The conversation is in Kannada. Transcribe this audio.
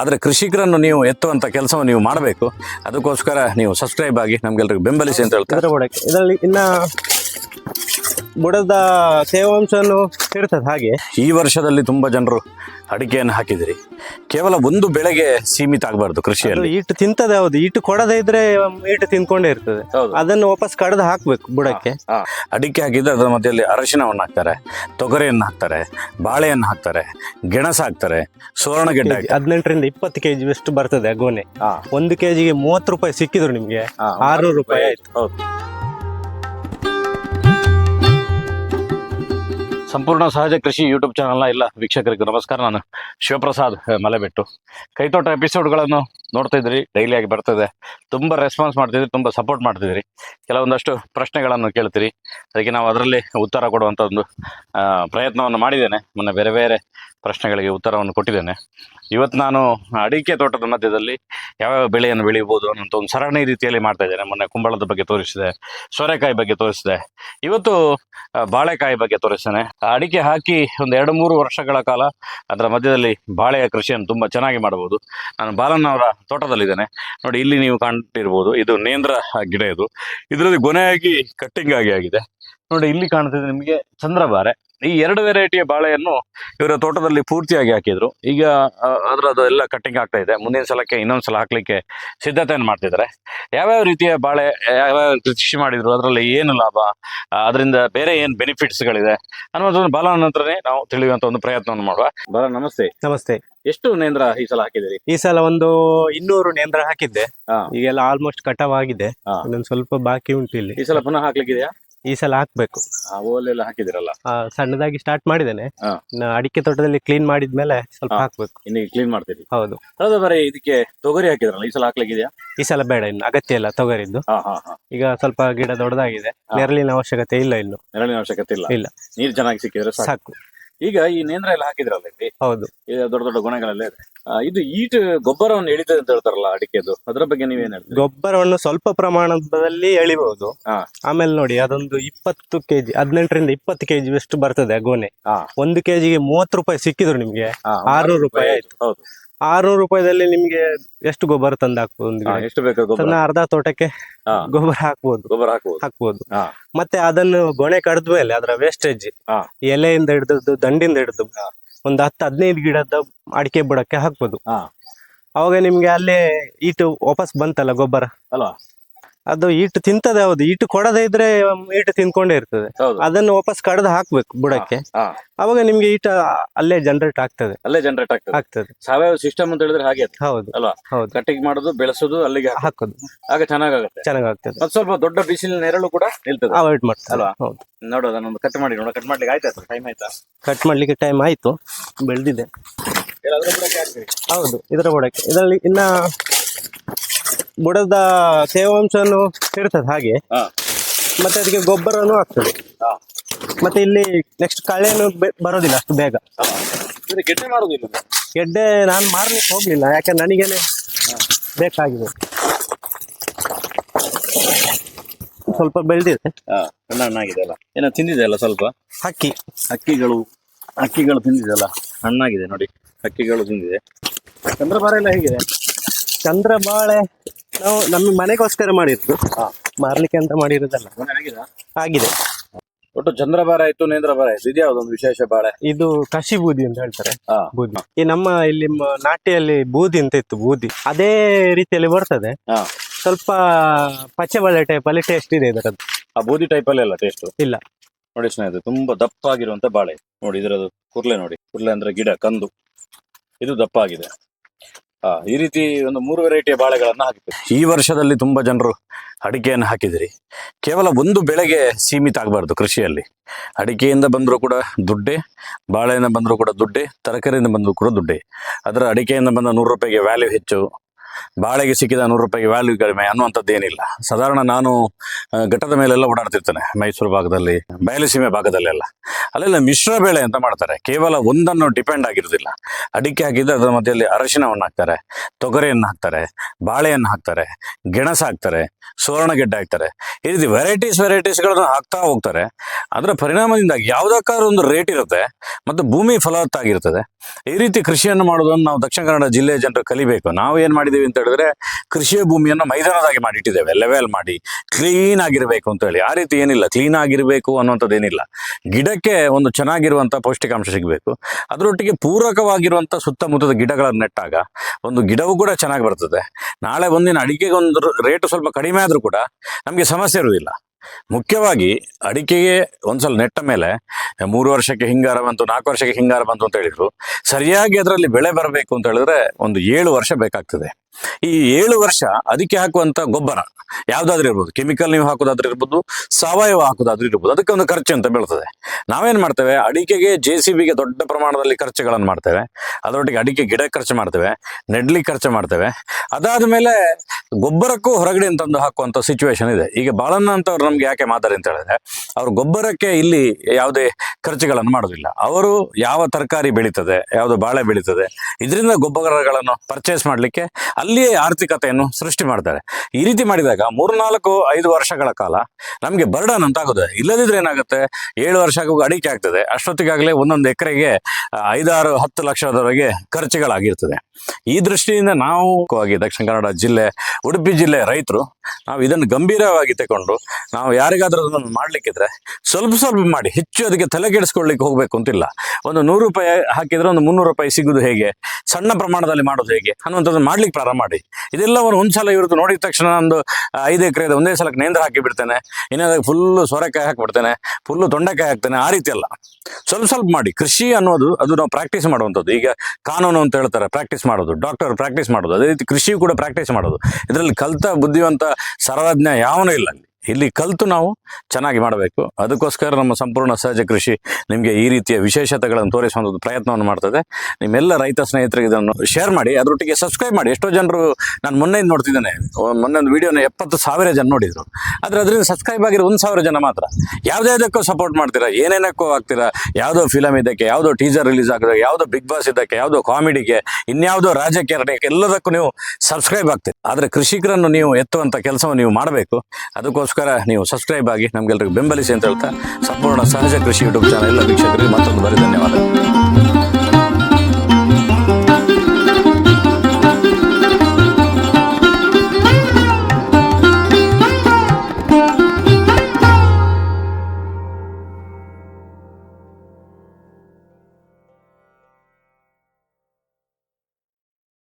ಆದರೆ ಕೃಷಿಕರನ್ನು ನೀವು ಎತ್ತುವಂಥ ಕೆಲಸವನ್ನು ನೀವು ಮಾಡಬೇಕು. ಅದಕ್ಕೋಸ್ಕರ ನೀವು ಸಬ್ಸ್ಕ್ರೈಬ್ ಆಗಿ ನಮಗೆಲ್ಲರಿಗೂ ಬೆಂಬಲಿಸಿ ಅಂತ ಹೇಳ್ತಾರೆ ಇದರ ಇದರಲ್ಲಿ ಇನ್ನ ಬುಡದ ತೇವಾಂಶನು ಇರ್ತದೆ ಹಾಗೆ. ಈ ವರ್ಷದಲ್ಲಿ ತುಂಬಾ ಜನರು ಅಡಿಕೆಯನ್ನು ಹಾಕಿದ್ರಿ. ಕೇವಲ ಒಂದು ಬೆಳೆಗೆ ಸೀಮಿತ ಆಗಬಾರ್ದು ಕೃಷಿಯಲ್ಲಿ. ಈಟು ತಿಂತದೆ ಹೌದು. ಈಟು ಕೊಡದೇ ಇದ್ರೆ ಈಟು ತಿನ್ಕೊಂಡೇ ಇರ್ತದೆ. ಹೌದು. ಅದನ್ನು ವಾಪಸ್ ಕಡ್ದು ಹಾಕ್ಬೇಕು ಬುಡಕ್ಕೆ. ಅಡಿಕೆ ಹಾಕಿದ್ರೆ ಅದರ ಮಧ್ಯದಲ್ಲಿ ಅರಶಿನವನ್ನು ಹಾಕ್ತಾರೆ ತೊಗರಿಯನ್ನು ಹಾಕ್ತಾರೆ ಬಾಳೆಯನ್ನು ಹಾಕ್ತಾರೆ ಗೆಣಸು ಹಾಕ್ತಾರೆ ಸುವರ್ಣಗೆಡ್ಡೆ ಹಾಕ್ತಾರೆ ಹದಿನೆಂಟರಿಂದ ಇಪ್ಪತ್ತು ಕೆಜಿ ಎಷ್ಟು ಬರ್ತದೆ ಗೊನೆ. ಒಂದು ಕೆಜಿಗೆ ಮೂವತ್ತು ರೂಪಾಯಿ ಸಿಕ್ಕಿದ್ರು ನಿಮ್ಗೆ. ಆರ್ನೂರು ರೂಪಾಯಿ ಆಯ್ತು. ಹೌದು. ಸಂಪೂರ್ಣ ಸಹಜ ಕೃಷಿ ಯೂಟ್ಯೂಬ್ ಚಾನಲ್ನ ಎಲ್ಲ ವೀಕ್ಷಕರಿಗೂ ನಮಸ್ಕಾರ. ನಾನು ಶಿವಪ್ರಸಾದ್ ಮಲೆಬೆಟ್ಟು. ಕೈತೋಟ ಎಪಿಸೋಡ್ಗಳನ್ನು ನೋಡ್ತಾ ಇದ್ರಿ ಡೈಲಿ ಆಗಿ ಬರ್ತದೆ. ತುಂಬ ರೆಸ್ಪಾನ್ಸ್ ಮಾಡ್ತಿದ್ರಿ, ತುಂಬ ಸಪೋರ್ಟ್ ಮಾಡ್ತಿದ್ರಿ. ಕೆಲವೊಂದಷ್ಟು ಪ್ರಶ್ನೆಗಳನ್ನು ಕೇಳ್ತೀರಿ. ಅದಕ್ಕೆ ನಾವು ಅದರಲ್ಲಿ ಉತ್ತರ ಕೊಡುವಂಥ ಒಂದು ಪ್ರಯತ್ನವನ್ನು ಮಾಡಿದ್ದೇನೆ. ಮೊನ್ನೆ ಬೇರೆ ಬೇರೆ ಪ್ರಶ್ನೆಗಳಿಗೆ ಉತ್ತರವನ್ನು ಕೊಟ್ಟಿದ್ದೇನೆ. ಇವತ್ತು ನಾನು ಅಡಿಕೆ ತೋಟದ ಮಧ್ಯದಲ್ಲಿ ಯಾವ್ಯಾವ ಬೆಳೆಯನ್ನು ಬೆಳೆಯಬಹುದು ಅನ್ನೋಂಥ ಒಂದು ಸರಣಿ ರೀತಿಯಲ್ಲಿ ಮಾಡ್ತಾ ಇದ್ದೇನೆ. ಮೊನ್ನೆ ಕುಂಬಳದ ಬಗ್ಗೆ ತೋರಿಸಿದೆ, ಸೋರೆಕಾಯಿ ಬಗ್ಗೆ ತೋರಿಸಿದೆ. ಇವತ್ತು ಬಾಳೆಕಾಯಿ ಬಗ್ಗೆ ತೋರಿಸ್ತೇನೆ. ಅಡಿಕೆ ಹಾಕಿ ಒಂದು ಎರಡು ಮೂರು ವರ್ಷಗಳ ಕಾಲ ಅದರ ಮಧ್ಯದಲ್ಲಿ ಬಾಳೆಯ ಕೃಷಿಯನ್ನು ತುಂಬ ಚೆನ್ನಾಗಿ ಮಾಡಬಹುದು. ನಾನು ಬಾಲನ್ ಅವರ ತೋಟದಲ್ಲಿದ್ದೇನೆ. ನೋಡಿ, ಇಲ್ಲಿ ನೀವು ಕಾಣ್ತಿರ್ಬೋದು, ಇದು ನೇಂದ್ರ ಗಿಡ ಇದು. ಇದರಲ್ಲಿ ಗೊನೆಯಾಗಿ ಕಟ್ಟಿಂಗ್ ಆಗಿ ಆಗಿದೆ. ನೋಡಿ, ಇಲ್ಲಿ ಕಾಣ್ತಿದೆ ನಿಮಗೆ ಚಂದ್ರಬಾರೆ. ಈ ಎರಡು ವೆರೈಟಿಯ ಬಾಳೆಯನ್ನು ಇವರ ತೋಟದಲ್ಲಿ ಪೂರ್ತಿಯಾಗಿ ಹಾಕಿದ್ರು. ಈಗ ಅದರ ಅದರದ್ದು ಎಲ್ಲ ಕಟ್ಟಿಂಗ್ ಆಗ್ತಾ ಇದೆ. ಮುಂದಿನ ಸಲಕ್ಕೆ ಇನ್ನೊಂದು ಸಲ ಹಾಕ್ಲಿಕ್ಕೆ ಸಿದ್ಧತೆಯನ್ನು ಮಾಡ್ತಿದ್ದಾರೆ. ಯಾವ್ಯಾವ ರೀತಿಯ ಬಾಳೆ, ಯಾವ್ಯಾವ ಕೃಷಿ ಮಾಡಿದ್ರು, ಅದರಲ್ಲಿ ಏನು ಲಾಭ, ಅದರಿಂದ ಬೇರೆ ಏನು ಬೆನಿಫಿಟ್ಸ್ಗಳಿದೆ ಅನ್ನೋದನ್ನು ಬಾಲ ನಂತರನೇ ನಾವು ತಿಳಿಯುವಂತ ಒಂದು ಪ್ರಯತ್ನವನ್ನು ಮಾಡುವ. ಬಾಲ ನಮಸ್ತೆ. ನಮಸ್ತೆ. ಎಷ್ಟು ನೇಂದ್ರ ಈ ಸಲ ಹಾಕಿದಿರಿ ಈ ಸಲ ಒಂದು ಇನ್ನೂರು ನೇಂದ್ರ ಹಾಕಿದ್ದೆ. ಈಗೆಲ್ಲ ಆಲ್ಮೋಸ್ಟ್ ಕಟಾವ್ ಆಗಿದೆ. ಇನ್ನೊಂದು ಸ್ವಲ್ಪ ಬಾಕಿ ಉಂಟು ಇಲ್ಲಿ. ಈ ಸಲ ಪುನಃ ಹಾಕ್ಲಿಕ್ಕಿದೆಯಾ? ಈ ಸಲ ಹಾಕ್ಬೇಕು. ಓಲೆಲ್ಲ ಹಾಕಿದಿರಲ್ಲ ಸಣ್ಣದಾಗಿ ಸ್ಟಾರ್ಟ್ ಮಾಡಿದ್ದೇನೆ. ಅಡಿಕೆ ತೋಟದಲ್ಲಿ ಕ್ಲೀನ್ ಮಾಡಿದ್ಮೇಲೆ ಸ್ವಲ್ಪ. ಹಾಕ್ಬೇಕು. ಕ್ಲೀನ್ ಮಾಡ್ತೀರಿ. ಹೌದು. ಹೌದು ಬರೀ ಇದಕ್ಕೆ ತೊಗರಿ ಹಾಕಿದ್ರಲ್ಲ ಈ ಸಲ ಹಾಕ್ಲಿಕ್ಕಿದೆಯಾ? ಈ ಸಲ ಬೇಡ ಇನ್ನು ಅಗತ್ಯ ಇಲ್ಲ ತೊಗರಿದ್ದು. ಈಗ ಸ್ವಲ್ಪ ಗಿಡ ದೊಡ್ಡದಾಗಿದೆ. ನೆರಳಿನ ಅವಶ್ಯಕತೆ ಇಲ್ಲ ಇನ್ನು. ನೆರಳಿನ ಅವಶ್ಯಕತೆ ಇಲ್ಲ. ಇಲ್ಲ. ನೀರು ಚೆನ್ನಾಗಿ ಸಿಕ್ಕಿದ್ರೆ ಸಾಕು. ಸಾಕು. ಈಗ ಈ ನೇಂದ್ರ ಎಲ್ಲ ಹಾಕಿದ್ರಲ್ಲ ಇಲ್ಲಿ? ಹೌದು. ಈಗ ದೊಡ್ಡ ದೊಡ್ಡ ಗುಣಗಳಲ್ಲಿ ಇದೆ. ಆ, ಇದು ಈಟ್ ಗೊಬ್ಬರವನ್ನು ಎಳಿತದೆ ಅಂತ ಹೇಳ್ತಾರಲ್ಲ ಅಡಿಕೆದು. ಅದ್ರ ಬಗ್ಗೆ ನೀವೇನ್ ಹೇಳ್ತೀರಿ? ಗೊಬ್ಬರವನ್ನು ಸ್ವಲ್ಪ ಪ್ರಮಾಣದಲ್ಲಿ ಎಳಿಬಹುದು ಹಾ. ಆಮೇಲೆ ನೋಡಿ ಅದೊಂದು ಇಪ್ಪತ್ತು ಕೆಜಿ ಹದಿನೆಂಟರಿಂದ ಇಪ್ಪತ್ತು ಕೆಜಿ ಅಷ್ಟು ಬರ್ತದೆ ಆ ಗೊನೆ. ಹಾ. ಒಂದು ಕೆಜಿಗೆ ಮೂವತ್ತು ರೂಪಾಯಿ ಸಿಕ್ಕಿದ್ರು ನಿಮ್ಗೆ. ಹಾ, ಆರ್ನೂರು ರೂಪಾಯಿ ಆಯ್ತು. ಹೌದು. ಆರ್ನೂರು ರೂಪಾಯಿದಲ್ಲಿ ನಿಮ್ಗೆ ಎಷ್ಟು ಗೊಬ್ಬರ ತಂದು ಹಾಕ್ಬೋದು? ಎಷ್ಟು ಸಣ್ಣ ಅರ್ಧ ತೋಟಕ್ಕೆ. ಗೊಬ್ಬರ ಹಾಕ್ಬೋದು ಗೊಬ್ಬರ ಹಾಕ್ಬೋದು. ಮತ್ತೆ ಅದನ್ನು ಗೊಣೆ ಕಡ್ದ ಮೇಲೆ ಅದರ ವೇಸ್ಟೇಜ್. ಎಲೆಯಿಂದ ಹಿಡಿದು ದಂಡಿಂದ ಹಿಡಿದು ಒಂದ್ ಹತ್ತು ಹದಿನೈದು ಗಿಡದ ಅಡಿಕೆ ಬುಡಕ್ಕೆ ಹಾಕ್ಬೋದು. ಅವಾಗ ನಿಮ್ಗೆ ಅಲ್ಲೇ ಈಟು ವಾಪಸ್ ಬಂತಲ್ಲ ಗೊಬ್ಬರ ಅಲ್ವಾ ಅದು ಈಟು ತಿಂತದೆ ಹೌದು. ಈಟು ಕೊಡದೇ ಇದ್ರೆ ಈಟು ತಿನ್ಕೊಂಡೇ ಇರ್ತದೆ. ಅದನ್ನು ವಾಪಸ್ ಕಡ್ದು ಹಾಕ್ಬೇಕು ಬುಡಕ್ಕೆ. ಅವಾಗ ನಿಮ್ಗೆ ಈಟ ಅಲ್ಲೇ ಜನರೇಟ್ ಆಗ್ತದೆ. ಅಲ್ಲೇ ಜನರೇಟ್ ಆಗ್ತದೆ. ಆಗ್ತದೆ. ಸಾವಯವ ಸಿಸ್ಟಮ್ ಅಂತ ಹೇಳಿದ್ರೆ ಹಾಗೆ ಅದು. ಹೌದು. ಅಲ್ವಾ? ಹೌದು. ಕಟ್ಟಿಂಗ್ ಮಾಡೋದು ಬೆಳೆಸೋದು ಅಲ್ಲಿಗೆ ಹಾಕೋದು. ಆಗ ಚೆನ್ನಾಗಾಗುತ್ತೆ. ಚೆನ್ನಾಗಾಗ್ತದೆ. ಮತ್ತೆ ಸ್ವಲ್ಪ ದೊಡ್ಡ ಬಿಸಿಲಿನ ನೆರಳು ಕೂಡ ನಿಲ್ತದೆ. ಅವಾಯ್ಡ್ ಮಾಡ್ತದೆ. ಅಲ್ವಾ? ಹೌದು. ನೋಡು ಅದನ್ನೊಂದು ಕಟ್ ಮಾಡಿ ನೋಡ. ಕಟ್ ಮಾಡ್ಲಿಕ್ಕೆ ಆಯ್ತಾ ಟೈಮ್ ಆಯ್ತಾ? ಕಟ್ ಮಾಡ್ಲಿಕ್ಕೆ ಟೈಮ್ ಆಯ್ತು. ಬೆಳೆದಿದೆ. ಹೌದು ಇದರ ಬುಡಕ್ಕೆ. ಇದರಲ್ಲಿ ಇನ್ನ ಬುಡದ ತೇವಾಂಶನು ಇರ್ತದೆ ಹಾಗೆ. ಹಾ. ಮತ್ತೆ ಅದಕ್ಕೆ ಗೊಬ್ಬರನು ಆಗ್ತದೆ ಹಾ. ಮತ್ತೆ ಇಲ್ಲಿ ನೆಕ್ಸ್ಟ್ ಕಳೆನು ಬೆ- ಬರೋದಿಲ್ಲ ಅಷ್ಟು ಬೇಗ. ಗೆಡ್ಡೆ ಮಾಡೋದಿಲ್ಲ. ಗೆಡ್ಡೆ ನಾನು ಮಾರ್ಲಿಕ್ಕೆ ಹೋಗ್ಲಿಲ್ಲ ಯಾಕೆ ನನಗೇನೆ ಬೇಕಾಗಿದೆ. ಸ್ವಲ್ಪ ಬೆಳೆದಿದೆ. ಹಾ ಸಣ್ಣ ಹಣ್ಣಾಗಿದೆ ಅಲ್ಲ. ಏನೋ ತಿಂದಿದೆ ಅಲ್ಲ ಸ್ವಲ್ಪ? ಹಕ್ಕಿ. ಹಕ್ಕಿಗಳು ಹಕ್ಕಿಗಳು ತಿಂದಿದೆ ಅಲ್ಲ. ಹಣ್ಣಾಗಿದೆ ನೋಡಿ ಹಕ್ಕಿಗಳು ತಿಂದಿದೆ. ಚಂದ್ರಬಾರ ಎಲ್ಲ ಹೇಗಿದೆ? ಚಂದ್ರ ಬಾಳೆ ನಾವು ನಮ್ಮ ಮನೆಗೋಸ್ಕರ ಮಾಡಿದ್ದು. ಹಾ. ಮಾರ್ಲಿಕ್ಕೆ ಅಂತ ಮಾಡಿರೋದಲ್ಲ. ಆಗಿದಾ? ಒಟ್ಟು ಚಂದ್ರಬಾರ ಆಯ್ತು ನೇಂದ್ರಬಾರ ಆಯ್ತು ಇದ್ಯಾವ್ದೊಂದು ವಿಶೇಷ ಬಾಳೆ? ಇದು ಕಸಿ ಬೂದಿ ಅಂತ ಹೇಳ್ತಾರೆ. ಬೂದಿ. ಈ ನಮ್ಮ ಇಲ್ಲಿ ನಾಟಿಯಲ್ಲಿ ಬೂದಿ ಅಂತ ಇತ್ತು ಬೂದಿ. ಅದೇ ರೀತಿಯಲ್ಲಿ ಬರ್ತದೆ. ಹಾ. ಸ್ವಲ್ಪ ಪಚ್ಚೆ ಬಾಳೆ ಟೈಪ್ ಅಲ್ಲಿ ಟೇಸ್ಟ್ ಇದೆ ಇದರದ್ದು. ಆ ಬೂದಿ ಟೈಪ್ ಅಲ್ಲಿ ಅಲ್ಲ ಟೇಸ್ಟ್ ಇಲ್ಲ. ನೋಡಿ ಸ್ನೇಹಿತರೆ ತುಂಬಾ ದಪ್ಪ ಆಗಿರುವಂತ ಬಾಳೆ. ನೋಡಿ ಇದರದ್ದು ಕುರ್ಲೆ ನೋಡಿ. ಕುರ್ಲೆ ಅಂದ್ರೆ ಗಿಡ ಕಂದು. ಇದು ದಪ್ಪ ಆಗಿದೆ ಈ ರೀತಿ ಒಂದು ಮೂರು ವೆರೈಟಿಯ ಬಾಳೆಗಳನ್ನ ಹಾಕಿದ್ರು ಈ ವರ್ಷದಲ್ಲಿ ತುಂಬಾ ಜನರು ಅಡಿಕೆಯನ್ನು ಹಾಕಿದಿರಿ. ಕೇವಲ ಒಂದು ಬೆಳೆಗೆ ಸೀಮಿತ ಆಗಬಾರ್ದು ಕೃಷಿಯಲ್ಲಿ. ಅಡಿಕೆಯಿಂದ ಬಂದರೂ ಕೂಡ ದುಡ್ಡೆ, ಬಾಳೆಯಿಂದ ಬಂದರೂ ಕೂಡ ದುಡ್ಡೆ, ತರಕಾರಿಯಿಂದ ಬಂದರೂ ಕೂಡ ದುಡ್ಡೆ. ಅದರ ಅಡಿಕೆಯಿಂದ ಬಂದ ನೂರು ರೂಪಾಯಿಗೆ ವ್ಯಾಲ್ಯೂ ಹೆಚ್ಚು ಬಾಳೆಗೆ ಸಿಕ್ಕಿದ ನೂರು ರೂಪಾಯಿಗೆ ವ್ಯಾಲ್ಯೂ ಕಡಿಮೆ ಅನ್ನುವಂಥದ್ದು ಏನಿಲ್ಲ. ಸಾಧಾರಣ ನಾನು ಘಟ್ಟದ ಮೇಲೆಲ್ಲ ಓಡಾಡ್ತಿರ್ತೇನೆ, ಮೈಸೂರು ಭಾಗದಲ್ಲಿ, ಬಯಲುಸೀಮೆ ಭಾಗದಲ್ಲೆಲ್ಲ ಅಲ್ಲೆಲ್ಲ ಮಿಶ್ರ ಬೆಳೆ ಅಂತ ಮಾಡ್ತಾರೆ. ಕೇವಲ ಒಂದನ್ನು ಡಿಪೆಂಡ್ ಆಗಿರೋದಿಲ್ಲ ಅಡಿಕೆ ಹಾಕಿದ್ರೆ ಅದರ ಮಧ್ಯದಲ್ಲಿ ಅರಶಿನವನ್ನು ಹಾಕ್ತಾರೆ, ತೊಗರಿಯನ್ನು ಹಾಕ್ತಾರೆ, ಬಾಳೆಯನ್ನು ಹಾಕ್ತಾರೆ, ಗೆಣಸು ಹಾಕ್ತಾರೆ, ಸುವರ್ಣಗೆಡ್ಡೆ ಹಾಕ್ತಾರೆ. ಈ ರೀತಿ ವೆರೈಟೀಸ್ ವೆರೈಟೀಸ್ಗಳನ್ನು ಹಾಕ್ತಾ ಹೋಗ್ತಾರೆ. ಅದರ ಪರಿಣಾಮದಿಂದಾಗಿ ಯಾವುದಕ್ಕಾದ್ರೂ ಒಂದು ರೇಟ್ ಇರುತ್ತೆ ಮತ್ತು ಭೂಮಿ ಫಲವತ್ತಾಗಿರ್ತದೆ. ಈ ರೀತಿ ಕೃಷಿಯನ್ನು ಮಾಡೋದನ್ನು ನಾವು ದಕ್ಷಿಣ ಕನ್ನಡ ಜಿಲ್ಲೆಯ ಜನರು ಕಲಿಬೇಕು. ನಾವು ಏನು ಮಾಡಿದ್ದೀವಿ ಅಂತ ಹೇಳಿದ್ರೆ ಕೃಷಿ ಭೂಮಿಯನ್ನು ಮೈದಾನದಾಗಿ ಮಾಡಿಟ್ಟಿದ್ದೇವೆ ಲೆವೆಲ್ ಮಾಡಿ ಕ್ಲೀನ್ ಆಗಿರಬೇಕು ಅಂತ ಹೇಳಿ. ಆ ರೀತಿ ಏನಿಲ್ಲ ಕ್ಲೀನ್ ಆಗಿರಬೇಕು ಅನ್ನುವಂಥದ್ದು ಏನಿಲ್ಲ ಗಿಡಕ್ಕೆ ಒಂದು ಚೆನ್ನಾಗಿರುವಂಥ ಪೌಷ್ಟಿಕಾಂಶ ಸಿಗಬೇಕು. ಅದರೊಟ್ಟಿಗೆ ಪೂರಕವಾಗಿರುವಂಥ ಸುತ್ತಮುತ್ತದ ಗಿಡಗಳನ್ನು ನೆಟ್ಟಾಗ ಒಂದು ಗಿಡವೂ ಕೂಡ ಚೆನ್ನಾಗಿ ಬರ್ತದೆ. ನಾಳೆ ಒಂದಿನ ಅಡಿಕೆಗೆ ಒಂದು ರೇಟು ಸ್ವಲ್ಪ ಕಡಿಮೆ ಆದರೂ ಕೂಡ ನಮಗೆ ಸಮಸ್ಯೆ ಇರುವುದಿಲ್ಲ. ಮುಖ್ಯವಾಗಿ ಅಡಿಕೆಗೆ ಒಂದ್ಸಲ ನೆಟ್ಟ ಮೇಲೆ ಮೂರು ವರ್ಷಕ್ಕೆ ಹಿಂಗಾರ ಬಂತು, ನಾಲ್ಕು ವರ್ಷಕ್ಕೆ ಹಿಂಗಾರ ಬಂತು ಅಂತ ಹೇಳಿದ್ರು. ಸರಿಯಾಗಿ ಅದರಲ್ಲಿ ಬೆಳೆ ಬರಬೇಕು ಅಂತ ಹೇಳಿದ್ರೆ ಒಂದು ಏಳು ವರ್ಷ ಬೇಕಾಗ್ತದೆ. ಈ ಏಳು ವರ್ಷ ಅದಕ್ಕೆ ಹಾಕುವಂತ ಗೊಬ್ಬರ ಯಾವ್ದಾದ್ರೂ ಇರ್ಬೋದು. ಕೆಮಿಕಲ್ ನೀವು ಹಾಕೋದಾದ್ರೂ ಇರ್ಬೋದು, ಸಾವಯವ ಹಾಕೋದಾದ್ರೂ ಇರ್ಬೋದು. ಅದಕ್ಕೆ ಒಂದು ಖರ್ಚು ಅಂತ ಬೀಳ್ತದೆ. ನಾವೇನ್ ಮಾಡ್ತೇವೆ? ಅಡಿಕೆಗೆ ಜೆ ಸಿ ಬಿಗೆ ದೊಡ್ಡ ಪ್ರಮಾಣದಲ್ಲಿ ಖರ್ಚುಗಳನ್ನು ಮಾಡ್ತೇವೆ. ಅದರೊಟ್ಟಿಗೆ ಅಡಿಕೆ ಗಿಡ ಖರ್ಚು ಮಾಡ್ತೇವೆ. ನೆಡ್ಲಿಕ್ಕೆ ಖರ್ಚು ಮಾಡ್ತೇವೆ. ಅದಾದ ಮೇಲೆ ಗೊಬ್ಬರಕ್ಕೂ ಹೊರಗಡೆ ತಂದು ಹಾಕುವಂತ ಸಿಚುವೇಶನ್ ಇದೆ. ಈಗ ಬಾಳಣ್ಣ ಅಂತವ್ರು ನಮ್ಗೆ ಯಾಕೆ ಮಾತಾಡಿ ಅಂತ ಹೇಳಿದ್ರೆ, ಅವ್ರು ಗೊಬ್ಬರಕ್ಕೆ ಇಲ್ಲಿ ಯಾವುದೇ ಖರ್ಚುಗಳನ್ನು ಮಾಡೋದಿಲ್ಲ. ಅವರು ಯಾವ ತರಕಾರಿ ಬೆಳೀತದೆ, ಯಾವುದು ಬಾಳೆ ಬೆಳೀತದೆ, ಇದರಿಂದ ಗೊಬ್ಬರಗಳನ್ನು ಪರ್ಚೇಸ್ ಮಾಡಲಿಕ್ಕೆ ಅಲ್ಲಿಯೇ ಆರ್ಥಿಕತೆಯನ್ನು ಸೃಷ್ಟಿ ಮಾಡ್ತಾರೆ. ಈ ರೀತಿ ಮಾಡಿದಾಗ ಮೂರ್ನಾಲ್ಕು, ಐದು ವರ್ಷಗಳ ಕಾಲ ನಮಗೆ ಬರ್ಡನ್ ಅಂತ ಆಗೋದು ಇಲ್ಲದಿದ್ರೆ ಏನಾಗುತ್ತೆ? ಏಳು ವರ್ಷ ಅಡಿಕೆ ಆಗ್ತದೆ. ಅಷ್ಟೊತ್ತಿಗಾಗಲೇ ಒಂದೊಂದು ಎಕರೆಗೆ, ಐದಾರು, ಹತ್ತು ಲಕ್ಷದವರೆಗೆ ಖರ್ಚುಗಳಾಗಿರ್ತದೆ. ಈ ದೃಷ್ಟಿಯಿಂದ ನಾವು ದಕ್ಷಿಣ ಕನ್ನಡ ಜಿಲ್ಲೆ, ಉಡುಪಿ ಜಿಲ್ಲೆ ರೈತರು ನಾವು ಇದನ್ನು ಗಂಭೀರವಾಗಿ ತಗೊಂಡು ನಾವು ಯಾರಿಗಾದ್ರೂ ಅದನ್ನು ಮಾಡಲಿಕ್ಕಿದ್ರೆ ಸ್ವಲ್ಪ ಸ್ವಲ್ಪ ಮಾಡಿ, ಹೆಚ್ಚು ಅದಕ್ಕೆ ತಲೆ ಹೋಗಬೇಕು ಹೋಗ್ಬೇಕು ಅಂತಿಲ್ಲ. ಒಂದು ನೂರು ರೂಪಾಯಿ ಹಾಕಿದ್ರೆ ಒಂದು ಮುನ್ನೂರು ರೂಪಾಯಿ ಸಿಗೋದು ಹೇಗೆ? ಸಣ್ಣ ಪ್ರಮಾಣದಲ್ಲಿ ಮಾಡೋದು ಹೇಗೆ? ಅನ್ನುವಂಥದ್ದು ಮಾಡ್ಲಿಕ್ಕೆ ಪ್ರಾರಂಭ ಮಾಡಿ. ಇದೆಲ್ಲ ಒಂದು ಸಲ ಇವ್ರದ್ದು ನೋಡಿದ ತಕ್ಷಣ ಒಂದು ಐದು ಎಕರೆ ಒಂದೇ ಸಲಕ್ಕೆ ನೇಂದ್ರ ಹಾಕಿ ಬಿಡ್ತೇನೆ ಇನ್ನೊಂದಕ್ಕೆ ಫುಲ್ಲು ಸೋರೆಕಾಯಿ ಹಾಕಿಬಿಡ್ತೇನೆ ಫುಲ್ಲು ತೊಂಡೆಕಾಯಿ ಹಾಕ್ತೇನೆ, ಆ ರೀತಿ ಅಲ್ಲ. ಸ್ವಲ್ಪ ಸ್ವಲ್ಪ ಮಾಡಿ. ಕೃಷಿ ಅನ್ನೋದು ಅದು ನಾವು ಪ್ರಾಕ್ಟೀಸ್ ಮಾಡುವಂಥದ್ದು. ಈಗ ಕಾನೂನು ಅಂತ ಹೇಳ್ತಾರೆ ಪ್ರಾಕ್ಟೀಸ್ ಮಾಡೋದು. ಡಾಕ್ಟರ್ ಪ್ರಾಕ್ಟೀಸ್ ಮಾಡೋದು. ಅದೇ ರೀತಿ ಕೃಷಿಯು ಕೂಡ ಪ್ರಾಕ್ಟೀಸ್ ಮಾಡೋದು. ಇದರಲ್ಲಿ ಕಲಿತ, ಬುದ್ಧಿವಂತ ಸರ್ವಜ್ಞ ಯಾವನೂ ಇಲ್ಲ ಅಲ್ಲಿ. ಇಲ್ಲಿ ಕಲ್ತು ನಾವು ಚೆನ್ನಾಗಿ ಮಾಡಬೇಕು. ಅದಕ್ಕೋಸ್ಕರ ನಮ್ಮ ಸಂಪೂರ್ಣ ಸಹಜ ಕೃಷಿ ನಿಮಗೆ ಈ ರೀತಿಯ ವಿಶೇಷತೆಗಳನ್ನು ತೋರಿಸುವ ಒಂದು ಪ್ರಯತ್ನವನ್ನು ಮಾಡ್ತದೆ. ನಿಮ್ಮೆಲ್ಲ ರೈತ ಸ್ನೇಹಿತರಿಗೆ ಇದನ್ನು ಶೇರ್ ಮಾಡಿ, ಅದರೊಟ್ಟಿಗೆ ಸಬ್ಸ್ಕ್ರೈಬ್ ಮಾಡಿ. ಎಷ್ಟೋ ಜನರು ನಾನು ಮೊನ್ನೆ ನೋಡ್ತಿದ್ದೇನೆ. ಮೊನ್ನೊಂದು ವಿಡಿಯೋನ ಎಪ್ಪತ್ತು ಸಾವಿರ ಜನ ನೋಡಿದ್ರು. ಆದರೆ ಅದರಿಂದ ಸಬ್ಸ್ಕ್ರೈಬ್ ಆಗಿರೋ ಒಂದು ಸಾವಿರ ಜನ ಮಾತ್ರ. ಯಾವುದ್ಯಾವುದಕ್ಕೂ ಸಪೋರ್ಟ್ ಮಾಡ್ತೀರಾ? ಏನೇನಕ್ಕೂ ಆಗ್ತೀರಾ ಯಾವುದೋ ಫಿಲಮ್ ಇದಕ್ಕೆ, ಯಾವುದೋ ಟೀಸರ್ ರಿಲೀಸ್ ಆಗಿದೆ, ಯಾವುದೋ ಬಿಗ್ ಬಾಸ್ ಇದಕ್ಕೆ, ಯಾವುದೋ ಕಾಮಿಡಿಗೆ ಇನ್ಯಾವುದೋ ರಾಜಕೀಯ ಎಲ್ಲದಕ್ಕೂ ನೀವು ಸಬ್ಸ್ಕ್ರೈಬ್ ಆಗ್ತೀರಿ. ಆದರೆ ಕೃಷಿಕರನ್ನು ನೀವು ಎತ್ತುವಂಥ ಕೆಲಸವನ್ನು ನೀವು ಮಾಡಬೇಕು. ಅದಕ್ಕೋಸ್ಕರ ನೀವು ಸಬ್ಸ್ಕ್ರೈಬ್ ಆಗಿ ನಮ್ಗೆಲ್ಲರಿಗೂ ಬೆಂಬಲಿಸಿ ಅಂತ ಹೇಳ್ತಾ ಸಂಪೂರ್ಣ ಸಹಜ ಕೃಷಿ ಯೂಟ್ಯೂಬ್ ಚಾನಲ್ ಎಲ್ಲ ವೀಕ್ಷಕರಿಗೆ ಮತ್ತೊಂದು ಬಾರಿ ಧನ್ಯವಾದ